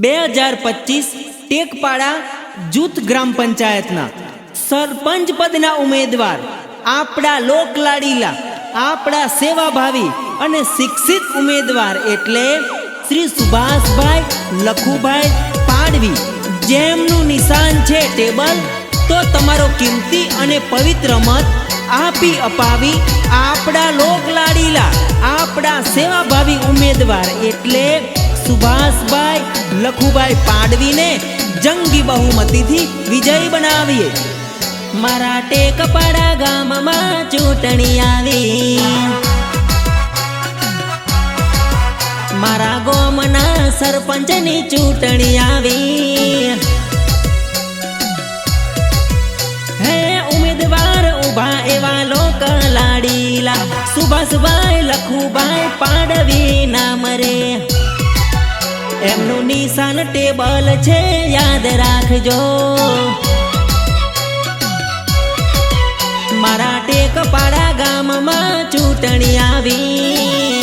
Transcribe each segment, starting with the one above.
બે હજાર પચીસ ટેકપાડા જૂથ ગ્રામ પંચાયતના સરપંચ પદના ઉમેદવાર, આપણા લોકલાડીલા, આપણા સેવાભાવી અને શિક્ષિત ઉમેદવાર એટલે શ્રી સુભાષભાઈ લખુભાઈ પાડવી. જેમનું નિશાન છે ટેબલ, તો તમારો કિંમતી અને પવિત્ર મત આપી અપાવી આપણા લોકલાડીલા, આપણા સેવાભાવી ઉમેદવાર એટલે સુભાષભાઈ લખુભાઈ પાડવીને જંગી બહુમતીથી વિજય બનાવીએ. મારા ટેકપાડા ગામમાં ચૂંટણી આવી. મારા ગોમના સરપંચની ચૂંટણી આવી. હે ઉમેદવાર ઊભા એવા લોક લાડીલા, સુભાષભાઈ લખુભાઈ પાડવી નામ રે એમનું નિશાન ટેબલ છે, યાદ રાખજો. મારા ટેકપાડા ગામમાં ચૂંટણી આવી.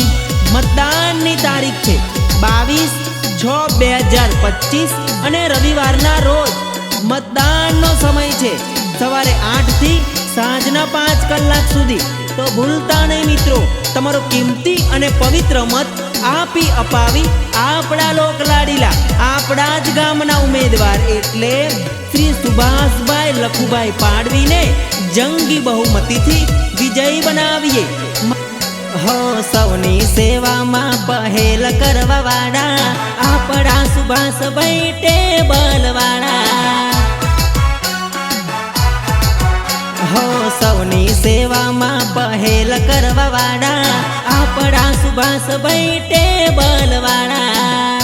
મતદાનની તારીખ છે બાવીસ છ બે હજાર પચીસ અને રવિવારના રોજ મતદાનનો સમય છે સવારે આઠથી સાંજના પાંચ કલાક સુધી. તો ભૂલતા નહીં મિત્રો. તમારો કિંમતી અને પવિત્ર મત આપી અપાવી આપણા લોકલાડીલા, આપણા જ ગામના ઉમેદવાર એટલે શ્રી સુભાષભાઈ લખુભાઈ પાડવીને જંગી બહુમતીથી વિજય બનાવીએ. હો, સૌની સેવામાં પહેલ કરવા વાળા આપણા સુભાષભાઈ ટેબલ વાળા હો, સૌની સેવામાં પહેલ કરવા વાળા સુભાષભાઈ ટેબલ વાળા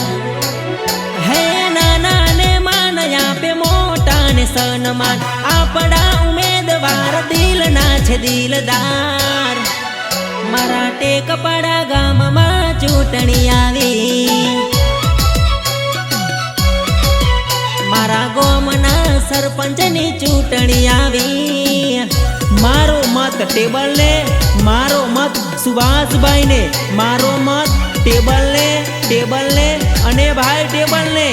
હે નાના ને માન આપે મોટા ને સન્માન. આપણા ઉમેદવાર દિલના છે દિલદાર. મારા ટેકપાડા ગામમાં ચૂંટણી આવી. મારા ગોમના સરપંચની ચૂંટણી આવી. મારો મત ટેબલને, મારો મત સુભાષભાઈને મારો મત ટેબલને ટેબલને અને ભાઈ ટેબલને.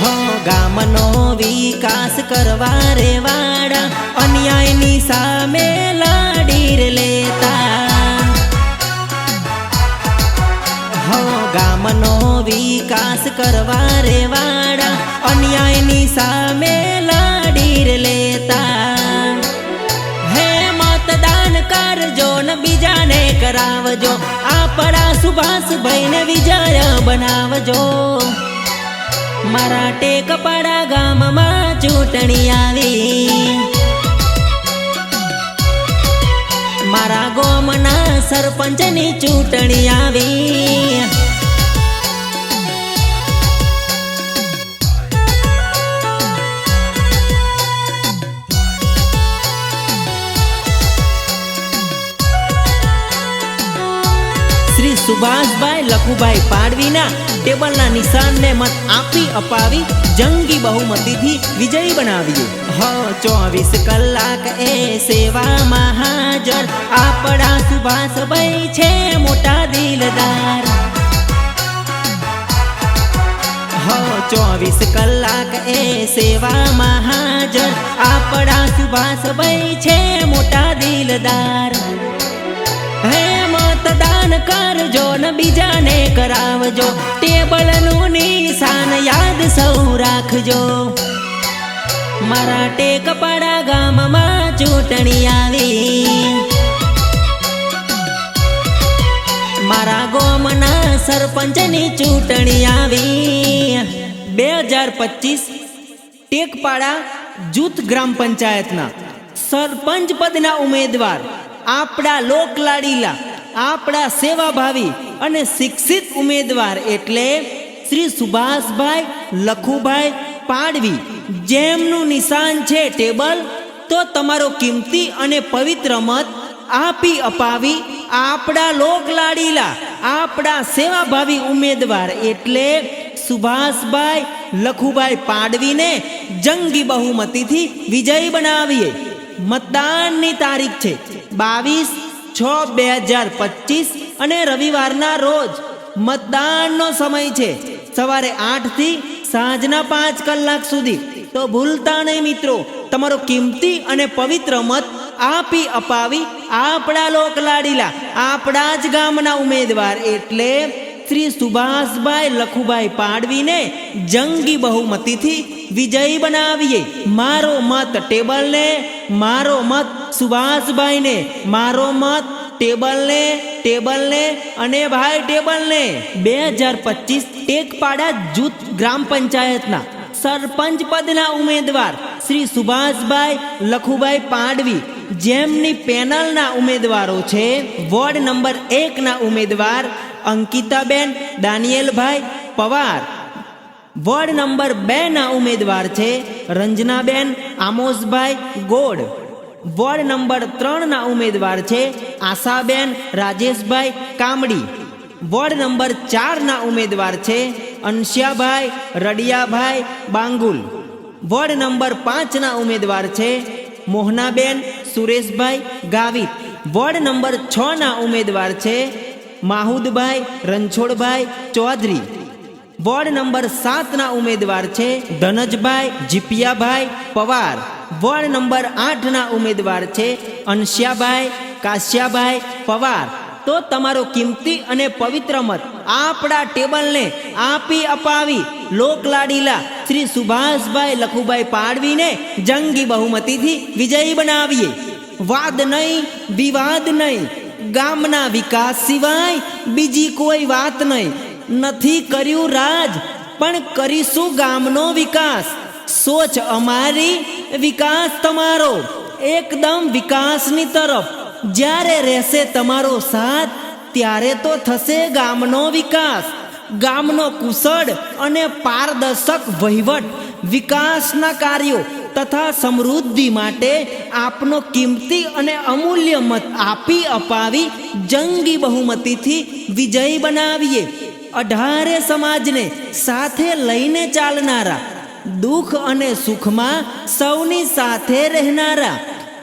હો, ગામનો વિકાસ કરવા રે વાળા અન્યાયની સામે લાડી લેતા. ગામનો વિકાસ કરવા રેવાડા અન્યાયની સામે લાડીર લેતા. હે મતદાન કરજો ને બીજાને કરાવજો, આપણા સુભાષભાઈને વિજય બનાવજો. મારા ટેકપાડા ગામમાં ચૂંટણી આવી. મારા ગોમના સરપંચની ચૂંટણી આવી. સુભાષભાઈ લખુભાઈ પાડવીના ટેબલના નિશાનને મત આપી અપાવી, જંગી બહુમતીથી વિજય બનાવીએ હ, ચોવીસ કલાક એ સેવામાં હાજર આપણા સુભાષભાઈ છે મોટા દિલદાર. ચોવીસ કલાક એ સેવામાં હાજર આપણા સુભાષભાઈ છે મોટા દિલદાર. હે મતદાન કરજો ને બીજાને કરાવજો. ટેબલનું નિશાન યાદ સૌ રાખજો. મારા ટેકપાડા ગામમાં ચૂંટણી આવી. મારા ગોમના સરપંચની ચૂંટણી આવી. બે હજાર પચીસ ટેકપાડા જૂથ ગ્રામ પંચાયતના સરપંચ પદના ઉમેદવાર આપણા લોકલાડીલા આપણા સેવાભાવી અને શિક્ષિત ઉમેદવાર એટલે શ્રી સુભાષભાઈ લખુભાઈ પાડવી. જેમનું નિશાન છે ટેબલ, તો તમારો કિંમતી અને પવિત્ર મત આપી અપાવી આપણા લોકલાડીલા, આપણા સેવાભાવી ઉમેદવાર એટલે સુભાષભાઈ લખુભાઈ પાડવીને જંગી બહુમતીથી વિજય બનાવીએ. મતદાનની તારીખ છે બાવીસ છ બે હજાર પચીસ અને રવિવારના રોજ મતદાનનો સમય છે. સવારે આઠથી સાંજના પાંચ કલાક સુધી. તો ભૂલતા નહીં મિત્રો, તમારો કિંમતી અને પવિત્ર મત આપી અપાવી આપણા લોકલાડીલા, આપણા જ ગામના ઉમેદવાર એટલે શ્રી સુભાષભાઈ લખુભાઈ પાડવીને જંગી બહુમતીથી વિજય બનાવીએ. મારો મત ટેબલને, મારો મત સુભાષભાઈને મારો મત ટેબલને ટેબલને અને ભાઈ ટેબલને બે હજાર પચીસ ટેકપાડા જૂથ ગ્રામ પંચાયતના સરપંચ પદના ઉમેદવાર શ્રી સુભાષભાઈ લખુભાઈ પાંડવી, જેમની પેનલના ઉમેદવારો છે, વોર્ડ નંબર એકના ઉમેદવાર અંકિતાબેન, દાનિયેલભાઈ પવાર. વોર્ડ નંબર બેના ઉમેદવાર છે રંજનાબેન આમોસભાઈ ગોડ. વોર્ડ નંબર ત્રણના ઉમેદવાર છે આશાબેન રાજેશભાઈ કામડી. વોર્ડ નંબર ચારના ઉમેદવાર છે અંશ્યાભાઈ રડિયાભાઈ બાંગુલ. વોર્ડ નંબર પાંચના ઉમેદવાર છે મોહનાબેન સુરેશભાઈ ગાવિત. વોર્ડ નંબર છના ઉમેદવાર છે માહુદભાઈ રણછોડભાઈ ચૌધરી. વોર્ડ નંબર સાતના ઉમેદવાર છે ધનજભાઈ જીપિયાભાઈ પવાર. વોર્ડ નંબર આઠના ઉમેદવાર છે અંશ્યાભાઈ કાશ્યાભાઈ પવાર. તો તમારો કિંમતી અને પવિત્ર મત આપણા ટેબલને આપી અપાવી. લોકલાડીલા શ્રી સુભાષભાઈ લખુભાઈ પાડવીને જંગી બહુમતીથી વિજય બનાવીએ. વાદ નહીં, વિવાદ નહીં. ગામના વિકાસ સિવાય બીજી કોઈ વાત નહીં. નથી કર્યું રાજ, પણ કરીશું ગામનો વિકાસ. સોચ અમારી વિકાસ તમારો. એકદમ વિકાસની તરફ. જ્યારે રહેશે તમારો સાથ, ત્યારે તો થશે ગામનો વિકાસ. ગામનો કુશળ અને પારદર્શક વહીવટ. વિકાસના કાર્યો તથા સમૃદ્ધિ માટે આપનો કિંમતી અને અમૂલ્ય મત આપી અપાવી જંગી બહુમતીથી વિજય બનાવીએ. અઢારે સમાજને સાથે લઈને ચાલનારા દુઃખ અને સુખમાં સૌની સાથે રહેનારા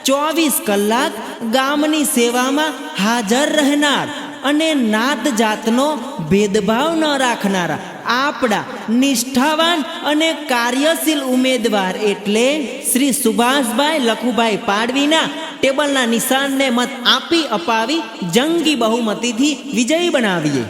ચોવીસ કલાક ગામની સેવામાં હાજર રહેનાર અને નાત જાતનો ભેદભાવ ન રાખનારા. આપણા નિષ્ઠાવાન અને કાર્યશીલ ઉમેદવાર એટલે શ્રી સુભાષભાઈ લખુભાઈ પાડવીના ટેબલના નિશાનને મત આપી અપાવી જંગી બહુમતીથી વિજય બનાવીએ.